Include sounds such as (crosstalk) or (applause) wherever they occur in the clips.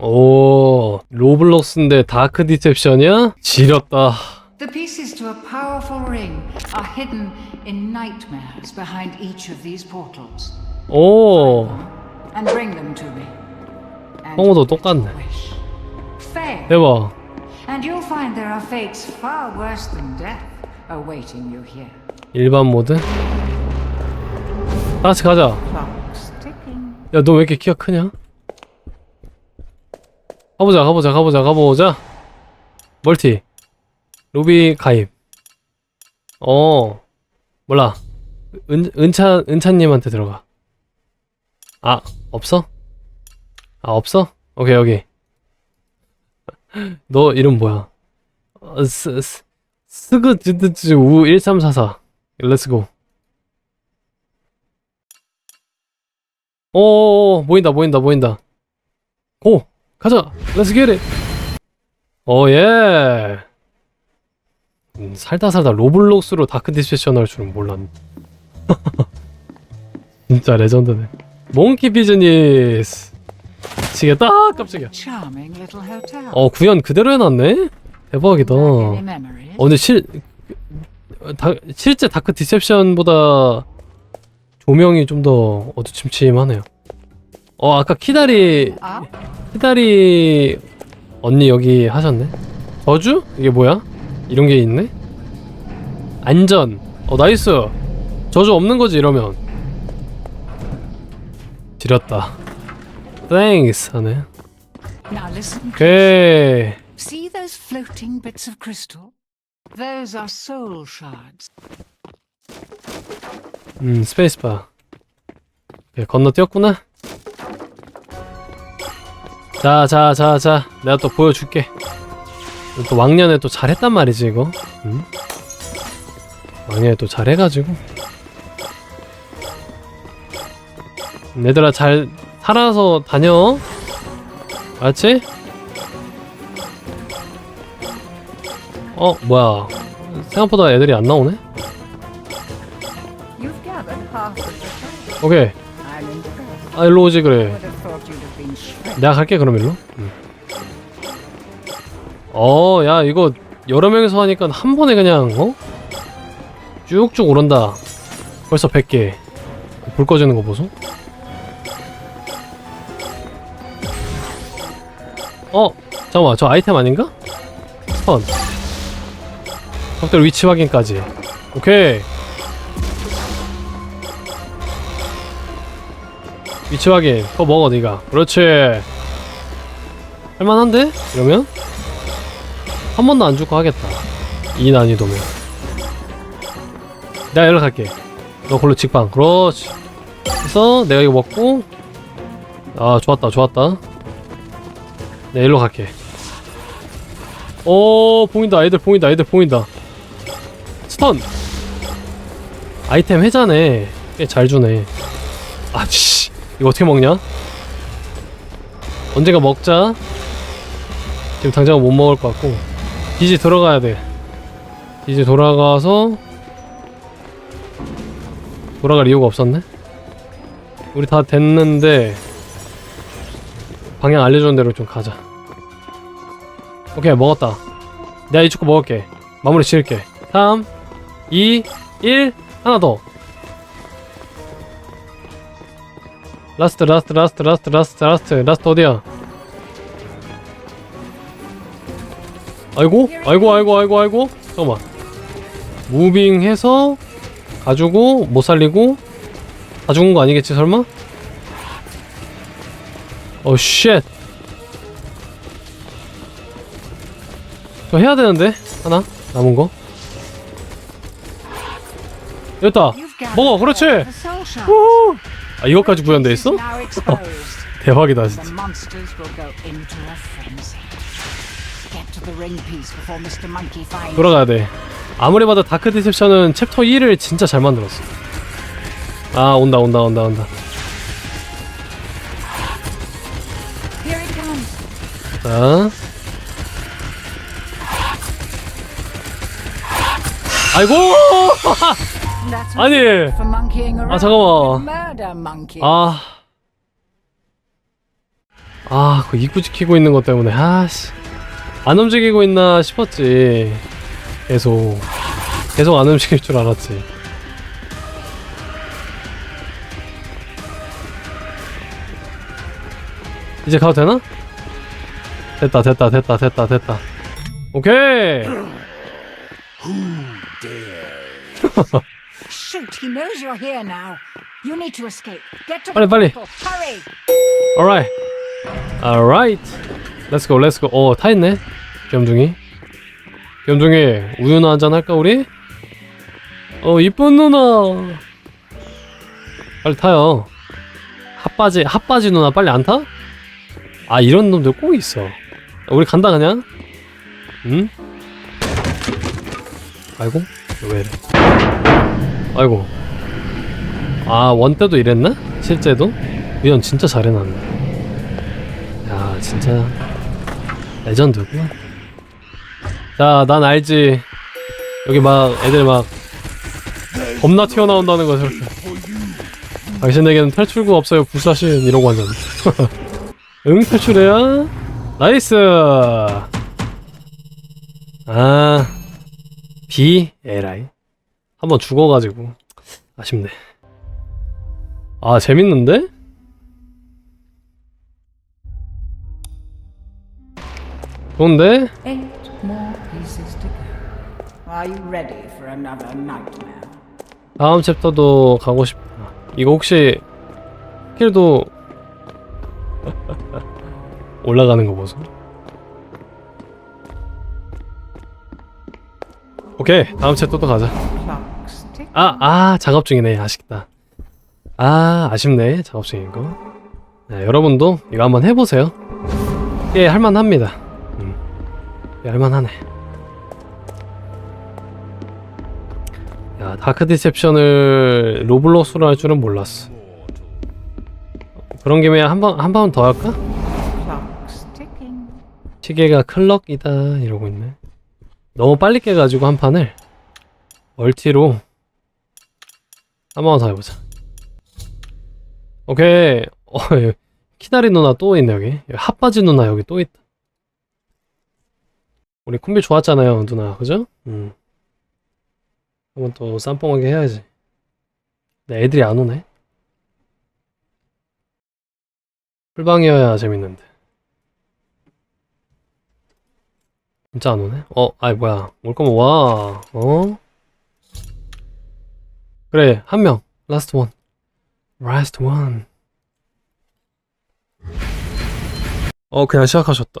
오 로블록스인데 다크 디셉션이야? 지렸다 The pieces to a powerful ring are hidden in nightmares behind each of these portals. 오 And bring them to me. And 성우도 똑같네. wish. Fail, 대박 and you'll find there are fates far worse than death awaiting you here. 일반 모드 다 같이 가자 Clock's ticking. 야 너 왜 이렇게 키가 크냐? 가보자 가보자 가보자 가보자. 멀티. 로비 가입. 어 몰라. 은, 은찬 은찬님한테 들어가. 아 없어? 아 없어? 오케이 여기 (laughs) 너 이름 뭐야? 어, 스, 스, 스그 드드즈 우1344 렛츠고 오 보인다 보인다 보인다. 고 가자. 렛츠 겟잇 오예. 음, 살다 살다 로블록스로 다크 디스패션 할 줄은 몰랐네. (laughs) 진짜 레전드네. 몽키 비즈니스. 미치겠다. 아, 깜짝이야. 어 구현 그대로 해놨네? 대박이다? 어 근데 실 다, 실제 다크 디셉션보다 조명이 좀 더 어두침침하네요. 어 아까 키다리 키다리 언니 여기 하셨네. 저주? 이게 뭐야? 이런 게 있네. 안전. 어 나이스. 저주 없는 거지 이러면. 지렸다. 땡스 하네. Now listen. 오케이. See those floating bits of crystal? Those are soul shards. 음 스페이스바. 오케이, 건너뛰었구나. 자, 자, 자, 자. 내가 또 보여줄게. 또 왕년에 또 잘했단 말이지, 이거. 응? 왕년에 또 잘해가지고. 얘들아, 잘 살아서 다녀. 알았지? 어, 뭐야. 생각보다 애들이 안 나오네? 오케이. 아, 일로 오지, 그래. 내가 갈게 그럼 일로. 응. 어, 야 이거 여러 명이서 하니까 한 번에 그냥 어? 쭉쭉 오른다. 벌써 100개. 불 꺼지는 거 보소. 어, 잠깐만, 저 아이템 아닌가? 스턴. 적들 위치 확인까지. 오케이. 위치 확인. 그거 먹어, 네가. 그렇지. 할만한데? 이러면? 한 번도 안 죽고 하겠다. 이 난이도면. 내가 연락할게. 너 걸로 직방. 그렇지. 그래서 내가 이거 먹고. 아, 좋았다, 좋았다. 내 일로 갈게. 오, 보인다. 애들 보인다. 애들 보인다. 스턴! 아이템 해자네. 꽤 잘 주네. 아, 씨. 이거 어떻게 먹냐? 언젠가 먹자. 지금 당장은 못 먹을 것 같고. 기지 들어가야 돼. 기지 돌아가서 돌아갈 이유가 없었네. 우리 다 됐는데 방향 알려주는 대로 좀 가자. 오케이 먹었다. 내가 이 축구 먹을게. 마무리 지을게. 3, 2, 1 하나 더. 라스트 라스트 라스트 라스트 라스트 라스트 라스트 어디야? 아이고 아이고 아이고 아이고 아이고 잠깐만 무빙해서 가지고 못 살리고 다 죽은 거 아니겠지 설마? 어 쉣. 저 해야 되는데 하나 남은 거. 됐다. 먹어 그렇지. all the soul shards. 우! 아 이것까지 구현돼 있어? 대박이다 진짜. 돌아가야 돼. 아무리 봐도 다크 디셉션은 챕터 1을 진짜 잘 만들었어. 아 온다 온다 온다 온다. 자. 아이고! 아니. around 잠깐만. with murder monkey. 아. 아, 그 입구 지키고 있는 것 때문에 아씨 안 움직이고 있나 싶었지. 계속 계속 안 움직일 줄 알았지. 이제 가도 되나? 됐다 됐다 됐다 됐다 됐다. 오케이. (laughs) Shoot, he knows you're here now. You need to escape. Get to 빨리, the 빨리. portal. Hurry! Alright. Alright. Let's go, let's go. 어, 타 있네. 귀염둥이. 귀염둥이, 우유나 한잔 할까, 우리? 어, 이쁜 누나. 빨리 타요. 핫바지, 핫바지 누나 빨리 안 타? 아, 이런 놈들 꼭 있어. 우리 간다, 그냥? 응? 아이고, 왜 이래. 아이고. 아, 원 때도 이랬나? 실제도? 우연 진짜 잘해놨네. 야, 진짜 레전드구나. 자, 난 알지. 여기 막 애들 막 겁나 튀어나온다는 거 저렇게. 당신에게는 탈출구 없어요, 불사신 이러고 하잖아. (laughs) 응, 탈출해야. 나이스. 아, B 에라이. 한번 죽어가지고 아쉽네. 아, 재밌는데? 좋은데? 다음 챕터도 가고 싶다. 이거 혹시 스킬도 (laughs) 올라가는 거 보소. 오케이 다음 챕터도 가자. 아, 아 작업 중이네. 아쉽다. 아 아쉽네 작업 중인 거. 네, 여러분도 이거 한번 해보세요. 꽤 할만합니다. 음, 꽤 할만하네. 야 다크 디셉션을 로블록스로 할 줄은 몰랐어. 그런 김에 한 번 한 번 더 할까? 시계가 클럭이다 이러고 있네. 너무 빨리 깨가지고 한 판을 멀티로 한번더 해보자. 오케이. 어, (laughs) 키다리 누나 또 있네 여기. 여기 핫바지 누나 여기 또 있다. 우리 콤비 좋았잖아요 누나 그죠? 음. 한번 또 쌈뽕하게 해야지. 근데 애들이 안 오네. 풀방이어야 재밌는데. 진짜 안 오네? 어, 아이 뭐야. 올 거면 와. 어? 그래, 한 명. 라스트 원. 라스트 원. 어, 그냥 시작하셨다.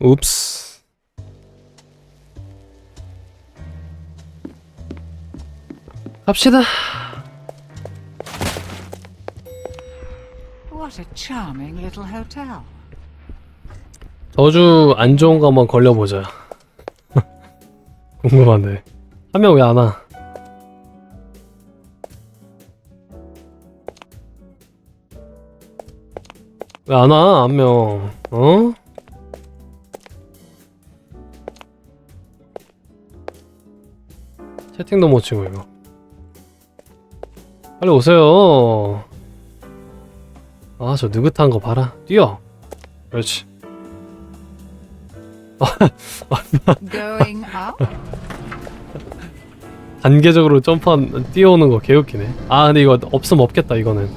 읍스. 갑시다. What a charming little hotel. 저주 안 좋은 거 한번 걸려보자. (laughs) 궁금한데. 한 명 왜 안 와? 왜 안 와? 한 명. 어? 채팅도 못 치고 이거. 빨리 오세요. 아, 저 느긋한 거 봐라. 뛰어. 그렇지. (laughs) (laughs) 단계적으로 점프한 뛰어오는 거 개웃기네. 아 근데 이거 없으면 없겠다 이거는.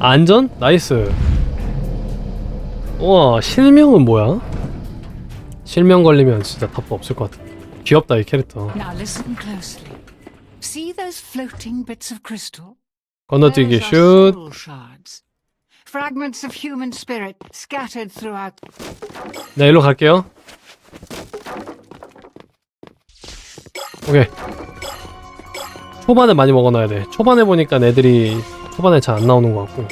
안전? 나이스. 우와 실명은 뭐야? 실명 걸리면 진짜 답도 없을 것 같아. 귀엽다 이 캐릭터. Now listen closely. See those floating bits of crystal? 건너뛰기 슛. 네 일로 갈게요. 오케이. 초반에 많이 먹어놔야 돼. 초반에 보니까 애들이 초반에 잘 안 나오는 것 같고.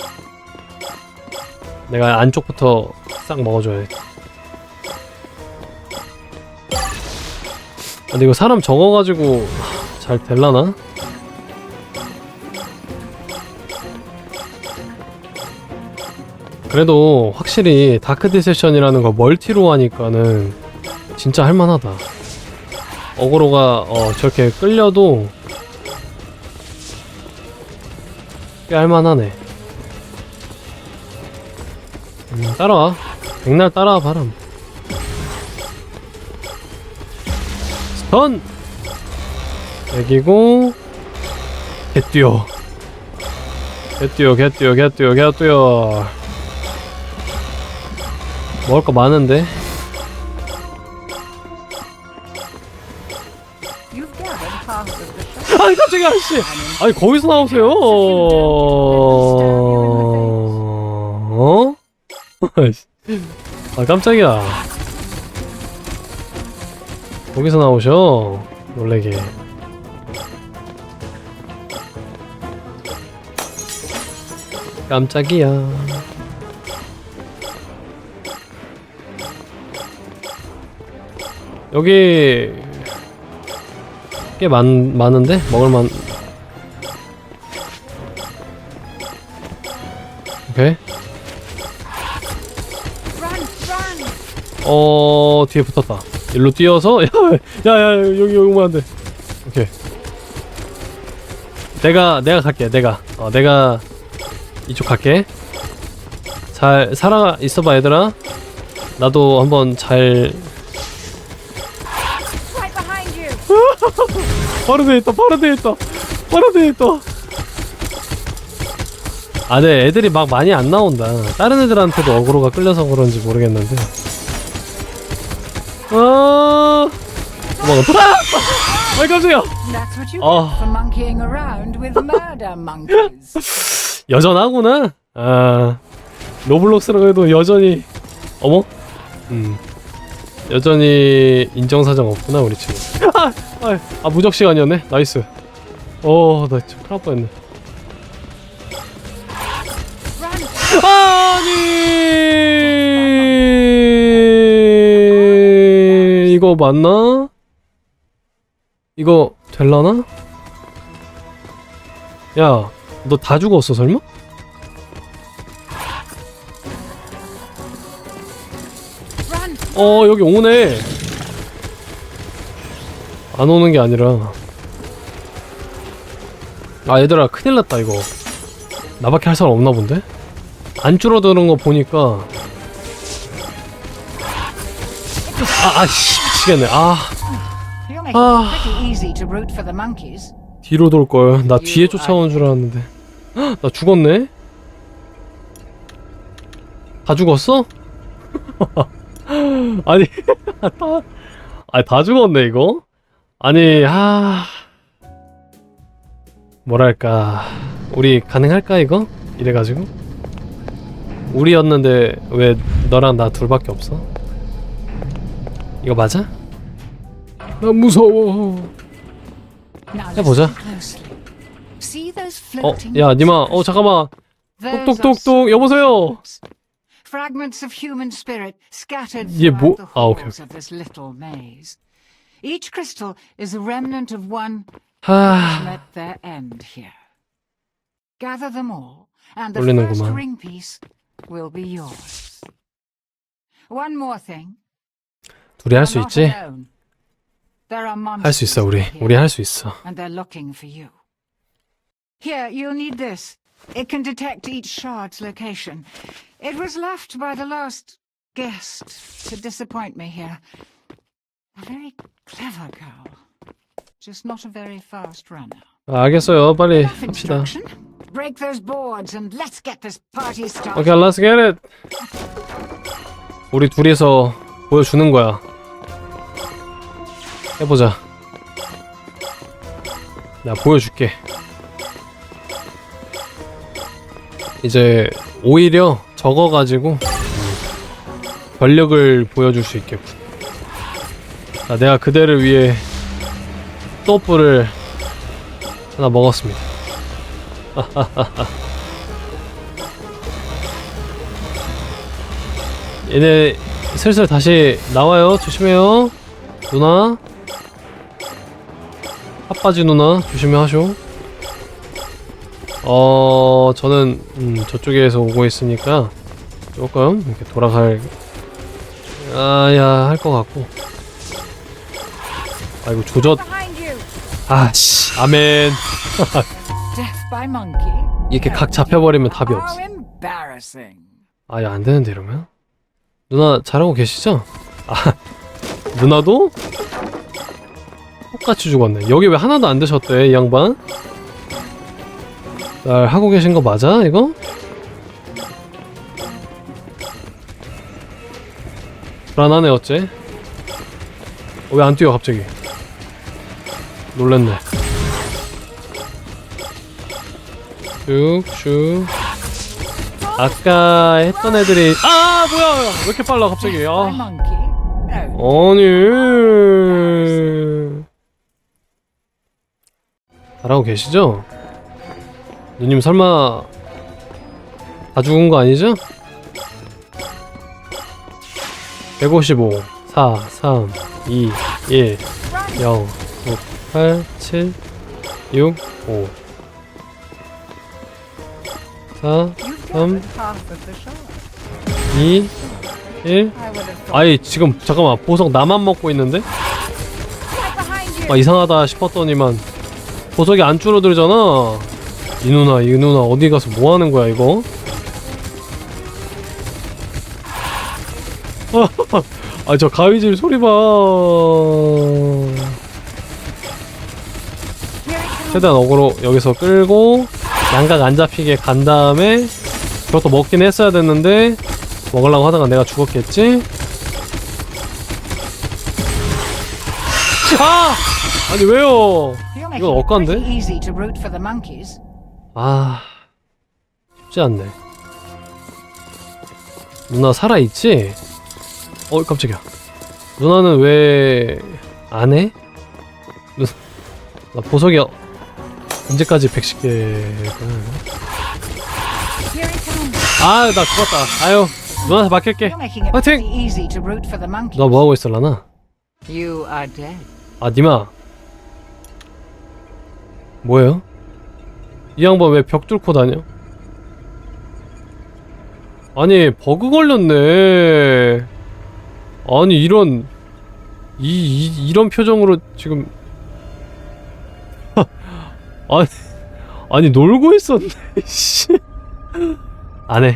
내가 안쪽부터 싹 먹어줘야 돼. 아, 근데 이거 사람 적어가지고 잘 될라나? 그래도 확실히 다크 디 세션이라는 거 멀티로 하니까는 진짜 할만하다. 어그로가 어 저렇게 끌려도 꽤 할만하네. 음, 따라와. 백날 따라와 바람. 스턴. 애기고 개뛰어. 개뛰어, 개뛰어, 개뛰어, 개뛰어. 먹을 거 많은데. 아니 깜짝이야 씨. 아니 거기서 나오세요. 어? (laughs) 아 깜짝이야. 거기서 나오셔. 놀래게. 깜짝이야. 여기 꽤 많, 많은데? 먹을만 어 뒤에 붙었다. 일로 뛰어서 (laughs) 야야야 여기 여기 오면 안돼. 오케이. 내가 내가 갈게 내가. 어 내가 이쪽 갈게. 잘 살아 있어봐 얘들아. 나도 한번 잘! (laughs) 바로 돼 있다 바로 돼 있다. 바로 돼 있다. 아네 애들이 막 많이 안 나온다. 다른 애들한테도 어그로가 끌려서 그런지 모르겠는데 아 도망갔다 아 깜짝이야 That's what you Oh. get for monkeying around with murder monkeys. (laughs) 여전하구나. 아 로블록스라고 해도 여전히 어머? 음. 여전히 인정 사정 없구나 우리 친구. 아, 아, 아 무적 시간이었네. 나이스. 어 나 진짜 큰일 날 뻔했네! 아니 이거 맞나? 이거 될라나? 야, 너 다 죽었어 설마? 어 여기 오네. 안 오는 게 아니라. 아 얘들아 큰일 났다 이거. 나밖에 할 사람 없나 본데? 안 줄어드는 거 보니까. 아, 아씨 미치겠네. 아 You're making it pretty easy to root for the monkeys. 뒤로 돌 걸. 나 뒤에 쫓아오는 줄 알았는데. 헉, 나 죽었네. 다 죽었어? (laughs) 아니, (laughs) 다, 아니 다 죽었네 이거. 아니, 아, 뭐랄까, 우리 가능할까 이거? 이래가지고 우리였는데 왜 너랑 나 둘밖에 없어? 이거 맞아? 나 무서워. 해보자. See those 어, 야, 니마, 어? 잠깐만. 똑똑똑똑, 여보세요. Fragments of human spirit scattered 얘 뭐- throughout the 아, 오케이, halls of this little maze. Each crystal is a remnant of one 하, met their end here. Gather them all, and the first 놀리는구만. ring piece will be yours. One more thing. 둘이 할 수 있지? 할 수 있어, 우리. 우리 할 수 있어. and they're looking for you. Here, you'll need this. It can detect each shard's location. It was left by the last guest to disappoint me here. A very clever girl. Just not a very fast runner. 아, 알겠어요. 빨리 합시다. Break those boards and let's get this party started. 오케이, let's get it. 우리 둘이서 보여주는 거야. 해보자. 나 보여줄게. 이제 오히려 적어가지고 권력을 보여줄 수 있겠군. 자, 내가 그대를 위해 또프를 하나 먹었습니다. (laughs) 얘네 슬슬 다시 나와요. 조심해요. 누나. 핫바지 누나 조심히 하쇼. 어, 저는 음, 저쪽에서 오고 있으니까 조금 이렇게 돌아갈 아야 할 것 같고. 아이고 조졌. 아씨 아멘. 이렇게 각 잡혀버리면 답이 없어. embarrassing. 아예 안 되는데 이러면 누나 잘하고 계시죠? 아 누나도 똑같이 죽었네. 여기 왜 하나도 안 드셨대 이 양반? 잘 하고 계신 거 맞아 이거? 불안하네 어째? 어, 왜안 뛰어 갑자기? 놀랬네. 쭉쭉 아까 했던 애들이 아 뭐야 왜 이렇게 빨라 갑자기. 아. 아니 잘하고 계시죠? 누님 설마 다 죽은 거 아니죠? 155 4 3 2 1 0 6 8 7 6 5 4 You've Um, covered half of the shard. 2 1 I would have thought. 아이 지금 잠깐만 보석 나만 먹고 있는데? 아 이상하다 싶었더니만 보석이 안 줄어들잖아 이 누나 이 누나 어디 가서 뭐 하는 거야 이거 (laughs) 아 저 가위질 소리 봐. 최대한 어그로 여기서 끌고 양각 안 잡히게 간 다음에 그것도 먹긴 했어야 됐는데 먹으려고 하다가 내가 죽었겠지? 아! 아니 왜요 이건 억간데? 아 쉽지 않네 누나 살아 있지? 어 깜짝이야 누나는 왜 안해? 누... 나 보석이 언제까지 110개 Here it comes. 아나 죽었다 아유 누나한테 맡길게 monkeys. 너 뭐하고 are dead. 아 니마 뭐예요? 이 양반 왜 벽 뚫고 다녀? 아니 버그 걸렸네 아니 이런 이, 이 이런 표정으로 지금 (laughs) 아니 아니 놀고 있었네 (laughs) 씨 안해